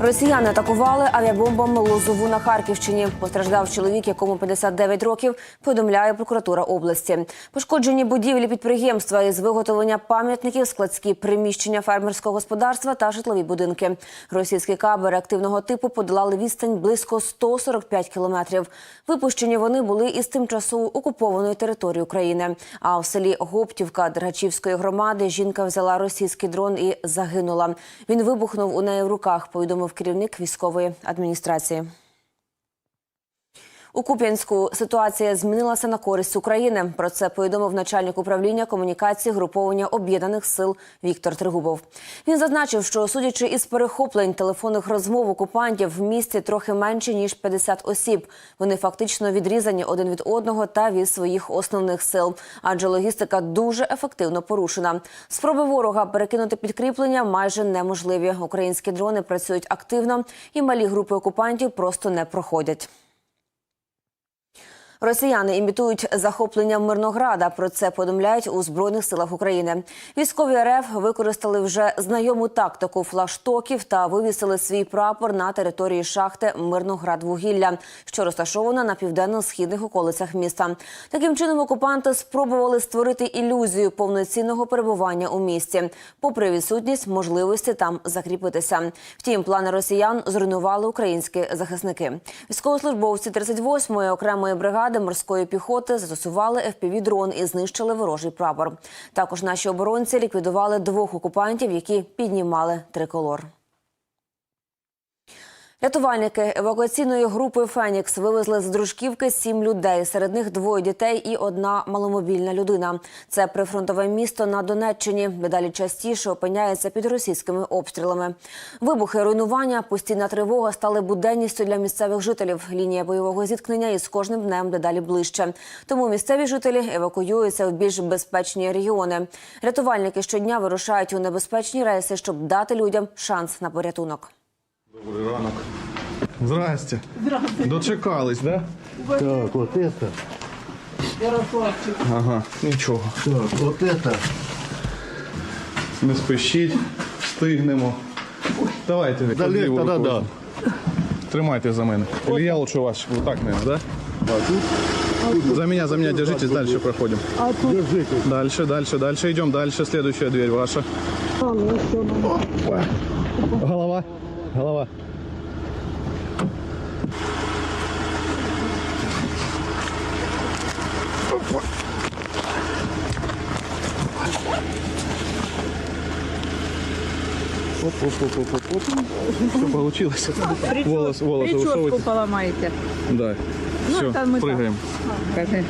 Росіяни атакували авіабомбами Лозову на Харківщині. Постраждав чоловік, якому 59 років. Повідомляє прокуратура області. Пошкоджені будівлі підприємства із виготовлення пам'ятників, складські приміщення фермерського господарства та житлові будинки. Російські каби реактивного типу подолали відстань близько 145 кілометрів. Випущені вони були із тимчасово окупованої території України. А в селі Гоптівка Дергачівської громади жінка взяла російський дрон і загинула. Він вибухнув у неї в руках. Повідомив керівник військової адміністрації. У Куп'янську ситуація змінилася на користь України. Про це повідомив начальник управління комунікації груповання об'єднаних сил Віктор Тригубов. Він зазначив, що судячи із перехоплень телефонних розмов окупантів в місті трохи менше ніж 50 осіб. Вони фактично відрізані один від одного та від своїх основних сил, адже логістика дуже ефективно порушена. Спроби ворога перекинути підкріплення майже неможливі. Українські дрони працюють активно, і малі групи окупантів просто не проходять. Росіяни імітують захоплення Мирнограда. Про це повідомляють у збройних силах України. Військові РФ використали вже знайому тактику флаштоків та вивісили свій прапор на території шахти Мирноградвугілля, що розташована на південно-східних околицях міста. Таким чином окупанти спробували створити ілюзію повноцінного перебування у місті, попри відсутність можливості там закріпитися. Втім, плани росіян зруйнували українські захисники. Військовослужбовці 38-ї окремої бригади морської піхоти застосували FPV-дрон і знищили ворожий прапор. Також наші оборонці ліквідували двох окупантів, які піднімали триколор. Рятувальники евакуаційної групи Фенікс вивезли з дружківки сім людей. Серед них двоє дітей і одна маломобільна людина. Це прифронтове місто на Донеччині. Дедалі частіше опиняється під російськими обстрілами. Вибухи, руйнування, постійна тривога стали буденністю для місцевих жителів. Лінія бойового зіткнення із кожним днем дедалі ближче. Тому місцеві жителі евакуюються в більш безпечні регіони. Рятувальники щодня вирушають у небезпечні рейси, щоб дати людям шанс на порятунок. Добрий ранок. Здрасте. Здрасте. Дочекались, да? Так, вот это. Ага, нічого. Так, вот это. Не спішіть, встигнемо. Давайте, Да, Лев, ліву рукою. да. Тримайте за мене. Или я лучше вас, вот так, наверное, да? За меня, за меня держитесь, дальше проходим. Держите. Дальше, дальше, дальше идем, дальше. Следующая дверь ваша. Опа. Голова, голова. Оп, оп, оп, оп, оп, оп. Все получилось. Волос, волосы Прическу высовывайте. поломаете. Да. Все, там мы так. прыгаем. Скажи.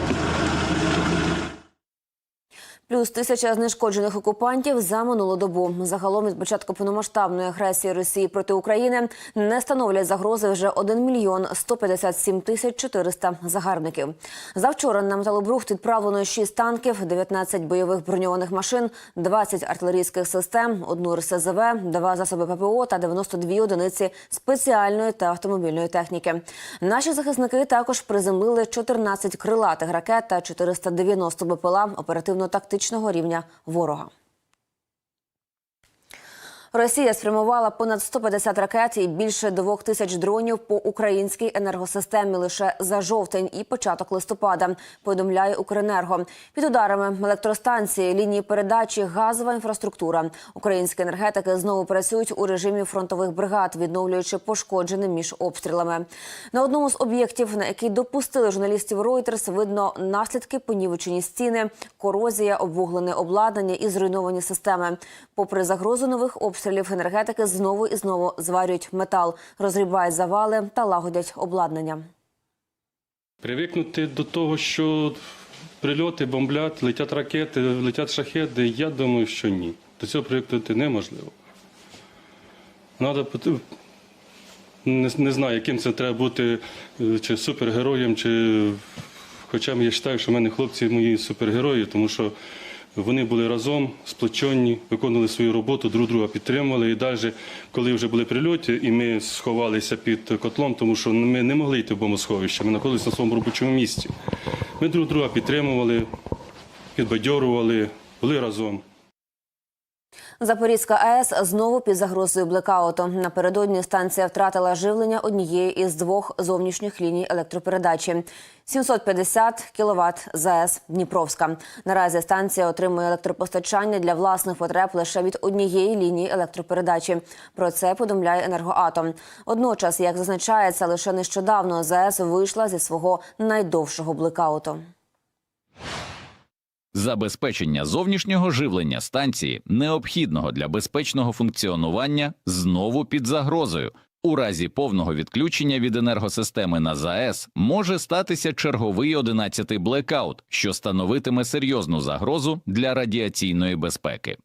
Плюс тисяча знешкоджених окупантів за минулу добу. Загалом від початку повномасштабної агресії Росії проти України не становлять загрози вже 1 мільйон 157 тисяч 400 загарбників. Завчора на металобрухт відправлено 6 танків, 19 бойових броньованих машин, 20 артилерійських систем, одну РСЗВ, два засоби ППО та 92 одиниці спеціальної та автомобільної техніки. Наші захисники також приземлили 14 крилатих ракет та 490 БПЛА оперативно-тактичного рівня ворога. Росія спрямувала понад 150 ракет і більше двох тисяч дронів по українській енергосистемі лише за жовтень і початок листопада. Повідомляє Укренерго. Під ударами електростанції, лінії передачі, газова інфраструктура. Українські енергетики знову працюють у режимі фронтових бригад, відновлюючи пошкоджене між обстрілами. На одному з об'єктів, на який допустили журналістів Reuters, видно наслідки понівечені стіни, корозія, обвуглене обладнання і зруйновані системи. Попри загрозу нових обстрілів, енергетики знову і знову зварюють метал, розрібають завали та лагодять обладнання. Привикнути до того, що прильоти бомблять, летять ракети, летять шахеди, я думаю, що ні. До цього привикнути неможливо. Надо не, не знаю, яким це треба бути, е, чи супергероєм, чи. Хоча я вважаю, що в мене хлопці мої супергерої, тому що вони були разом, сплочені, виконували свою роботу, друг друга підтримували. І далі, коли вже були прильоти, і ми сховалися під котлом, тому що ми не могли йти в бомбосховище, ми знаходилися на своєму робочому місці. Ми друг друга підтримували, підбадьорували, були разом. Запорізька АЕС знову під загрозою блекауту. Напередодні станція втратила живлення однієї із двох зовнішніх ліній електропередачі. 750 кВт з АЕС Дніпровська. Наразі станція отримує електропостачання для власних потреб лише від однієї лінії електропередачі. Про це повідомляє енергоатом. Водночас, як зазначається, лише нещодавно ЗАЕС вийшла зі свого найдовшого блекауту. Забезпечення зовнішнього живлення станції, необхідного для безпечного функціонування, знову під загрозою. У разі повного відключення від енергосистеми на ЗАЕС може статися черговий 11-й блекаут, що становитиме серйозну загрозу для радіаційної безпеки.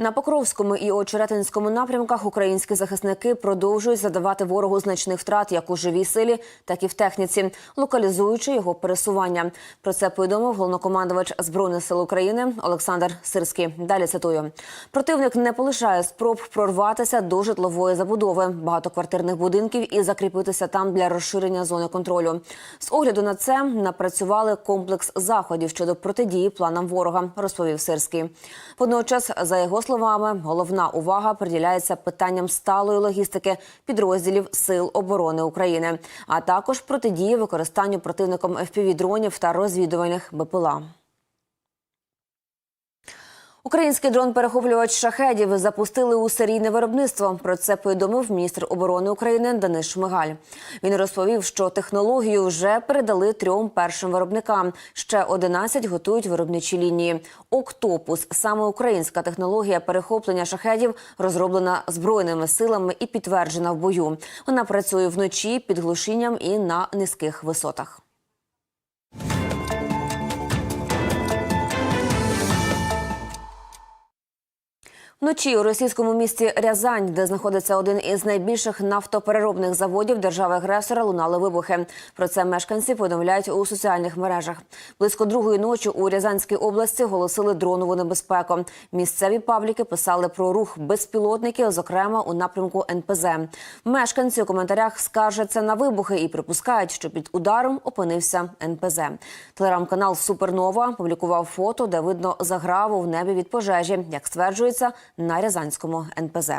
На Покровському і Очеретинському напрямках українські захисники продовжують задавати ворогу значних втрат як у живій силі, так і в техніці, локалізуючи його пересування. Про це повідомив головнокомандувач збройних сил України Олександр Сирський. Далі цитую: противник не полишає спроб прорватися до житлової забудови багатоквартирних будинків і закріпитися там для розширення зони контролю. З огляду на це напрацювали комплекс заходів щодо протидії планам ворога, розповів Сирський. Водночас, за його словами, головна увага приділяється питанням сталої логістики підрозділів Сил оборони України, а також протидії використанню противником FPV-дронів та розвідувальних БПЛА. Український дрон-перехоплювач шахедів запустили у серійне виробництво. Про це повідомив міністр оборони України Денис Шмигаль. Він розповів, що технологію вже передали трьом першим виробникам. Ще 11 готують виробничі лінії. Октопус саме українська технологія перехоплення шахедів розроблена збройними силами і підтверджена в бою. Вона працює вночі під глушінням і на низьких висотах. Вночі у російському місті Рязань, де знаходиться один із найбільших нафтопереробних заводів держави-агресора, лунали вибухи. Про це мешканці повідомляють у соціальних мережах. Близько другої ночі у Рязанській області оголосили дронову небезпеку. Місцеві пабліки писали про рух безпілотників, зокрема у напрямку НПЗ. Мешканці у коментарях скаржаться на вибухи і припускають, що під ударом опинився НПЗ. Телеграм-канал Супернова публікував фото, де видно заграву в небі від пожежі, як стверджується на Рязанському НПЗ.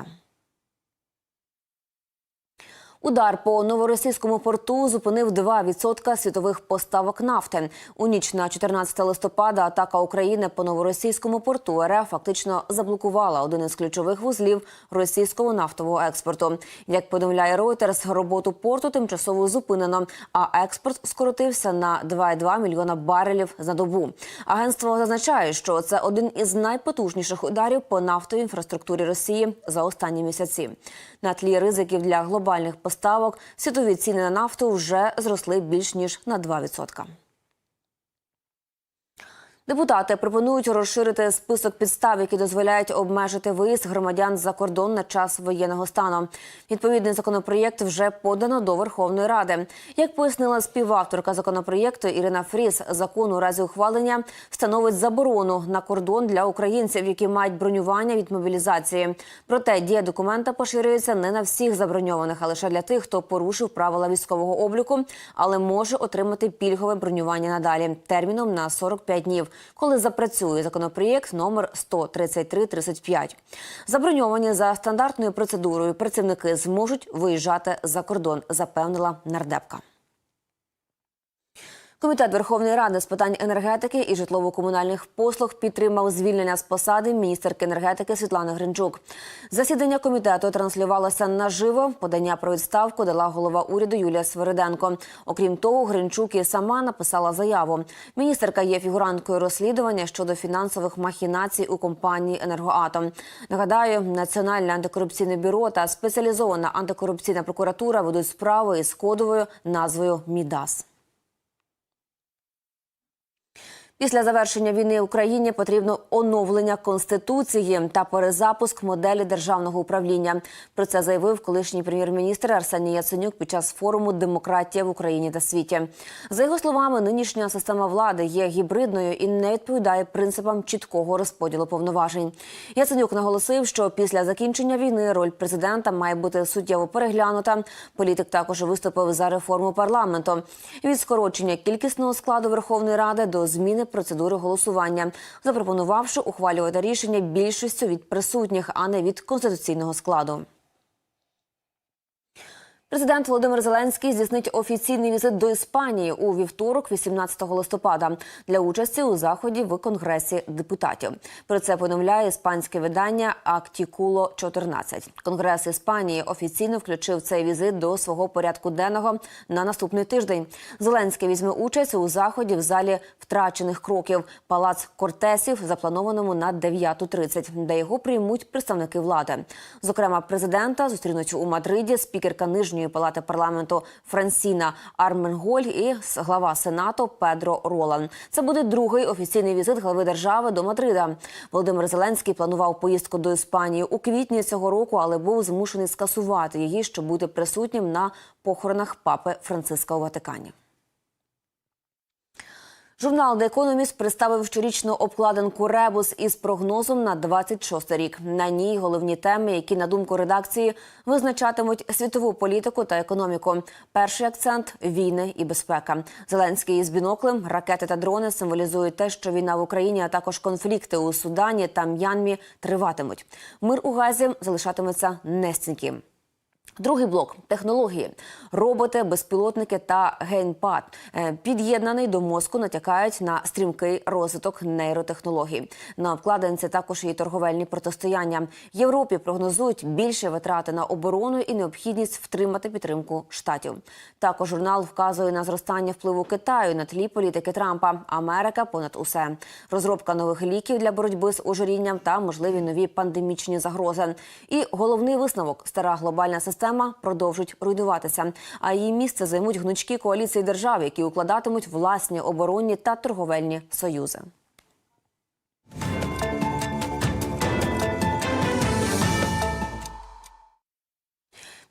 Удар по новоросійському порту зупинив 2% світових поставок нафти. У ніч на 14 листопада атака України по новоросійському порту РФ фактично заблокувала один із ключових вузлів російського нафтового експорту. Як повідомляє Reuters, роботу порту тимчасово зупинено, а експорт скоротився на 2,2 мільйона барелів за добу. Агентство зазначає, що це один із найпотужніших ударів по нафтовій інфраструктурі Росії за останні місяці. На тлі ризиків для глобальних поставок світові ціни на нафту вже зросли більш ніж на 2%. Депутати пропонують розширити список підстав, які дозволяють обмежити виїзд громадян за кордон на час воєнного стану. Відповідний законопроєкт вже подано до Верховної Ради. Як пояснила співавторка законопроєкту Ірина Фріс, закон у разі ухвалення встановить заборону на кордон для українців, які мають бронювання від мобілізації. Проте дія документа поширюється не на всіх заброньованих, а лише для тих, хто порушив правила військового обліку, але може отримати пільгове бронювання надалі терміном на 45 днів коли запрацює законопроєкт номер 13335. Заброньовані за стандартною процедурою працівники зможуть виїжджати за кордон, запевнила нардепка. Комітет Верховної Ради з питань енергетики і житлово-комунальних послуг підтримав звільнення з посади міністерки енергетики Світлани Гринчук. Засідання комітету транслювалося наживо. Подання про відставку дала голова уряду Юлія Свириденко. Окрім того, Гринчук і сама написала заяву. Міністерка є фігуранткою розслідування щодо фінансових махінацій у компанії Енергоатом. Нагадаю, Національне антикорупційне бюро та спеціалізована антикорупційна прокуратура ведуть справи із кодовою назвою Мідас. Після завершення війни Україні потрібно оновлення конституції та перезапуск моделі державного управління. Про це заявив колишній прем'єр-міністр Арсеній Яценюк під час форуму Демократія в Україні та світі. За його словами, нинішня система влади є гібридною і не відповідає принципам чіткого розподілу повноважень. Яценюк наголосив, що після закінчення війни роль президента має бути суттєво переглянута. Політик також виступив за реформу парламенту від скорочення кількісного складу Верховної Ради до зміни процедури голосування, запропонувавши ухвалювати рішення більшістю від присутніх, а не від конституційного складу. Президент Володимир Зеленський здійснить офіційний візит до Іспанії у вівторок, 18 листопада, для участі у заході в конгресі депутатів. Про це повідомляє іспанське видання Актікуло 14 Конгрес Іспанії офіційно включив цей візит до свого порядку денного на наступний тиждень. Зеленський візьме участь у заході в залі втрачених кроків палац Кортесів, запланованому на 9.30, де його приймуть представники влади. Зокрема, президента зустрінуть у Мадриді спікерка нижньої палати парламенту Франсіна Арменголь і глава сенату Педро Ролан. Це буде другий офіційний візит глави держави до Мадрида. Володимир Зеленський планував поїздку до Іспанії у квітні цього року, але був змушений скасувати її, щоб бути присутнім на похоронах папи Франциска у Ватикані. Журнал The Economist представив щорічну обкладинку Ребус із прогнозом на 26 рік. На ній головні теми, які на думку редакції визначатимуть світову політику та економіку. Перший акцент війни і безпека. Зеленський із біноклем, ракети та дрони символізують те, що війна в Україні, а також конфлікти у Судані та М'янмі триватимуть. Мир у Газі залишатиметься нестійким. Другий блок технології, роботи, безпілотники та гейнпад Е, під'єднаний до мозку натякають на стрімкий розвиток нейротехнологій. На обкладинці також є торговельні протистояння. Європі прогнозують більше витрати на оборону і необхідність втримати підтримку штатів. Також журнал вказує на зростання впливу Китаю на тлі політики Трампа. Америка понад усе. Розробка нових ліків для боротьби з ожирінням та можливі нові пандемічні загрози. І головний висновок стара глобальна система продовжить руйнуватися. А її місце займуть гнучкі коаліції держав, які укладатимуть власні оборонні та торговельні союзи.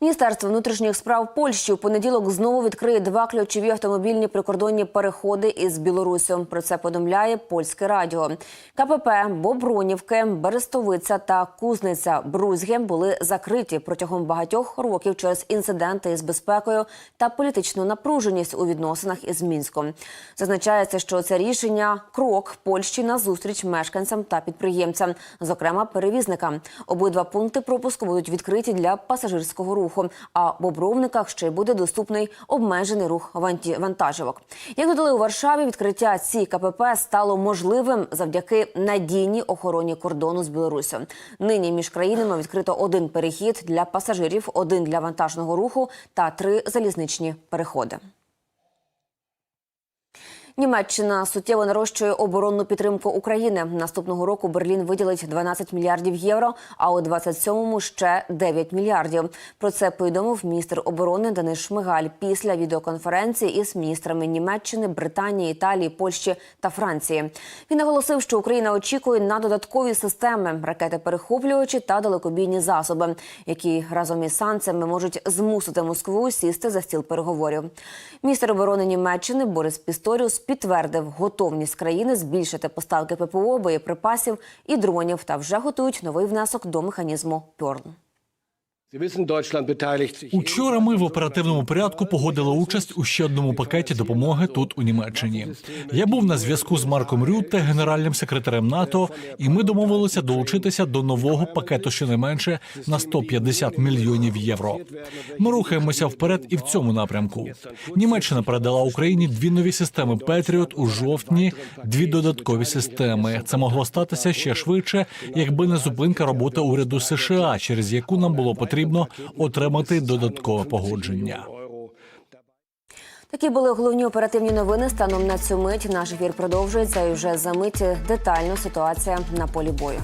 Міністерство внутрішніх справ Польщі у понеділок знову відкриє два ключові автомобільні прикордонні переходи із Білоруссю. Про це повідомляє польське радіо. КПП Бобрунівки, Берестовиця та Кузниця Брузьге були закриті протягом багатьох років через інциденти із безпекою та політичну напруженість у відносинах із Мінськом. Зазначається, що це рішення крок Польщі на зустріч мешканцям та підприємцям, зокрема перевізникам. Обидва пункти пропуску будуть відкриті для пасажирського руху. А в обровниках ще й буде доступний обмежений рух вантажівок. Як додали у Варшаві, відкриття ці КПП стало можливим завдяки надійній охороні кордону з Білоруссю. Нині між країнами відкрито один перехід для пасажирів, один для вантажного руху та три залізничні переходи. Німеччина суттєво нарощує оборонну підтримку України. Наступного року Берлін виділить 12 мільярдів євро, а у 27-му ще 9 мільярдів. Про це повідомив міністр оборони Денис Шмигаль після відеоконференції із міністрами Німеччини, Британії, Італії, Польщі та Франції. Він наголосив, що Україна очікує на додаткові системи ракети перехоплювачі та далекобійні засоби, які разом із санкціями можуть змусити Москву сісти за стіл переговорів. Міністр оборони Німеччини Борис Пісторіус підтвердив готовність країни збільшити поставки ППО, боєприпасів і дронів та вже готують новий внесок до механізму Пьорн. Учора ми в оперативному порядку погодили участь у ще одному пакеті допомоги тут у Німеччині. Я був на зв'язку з Марком Рютте, генеральним секретарем НАТО, і ми домовилися долучитися до нового пакету щонайменше на 150 мільйонів євро. Ми рухаємося вперед і в цьому напрямку. Німеччина передала Україні дві нові системи Петріот у жовтні, дві додаткові системи. Це могло статися ще швидше, якби не зупинка роботи уряду США, через яку нам було потрібно отримати додаткове погодження. Такі були головні оперативні новини. Станом на цю мить наш ефір продовжується і вже за мить детально ситуація на полі бою.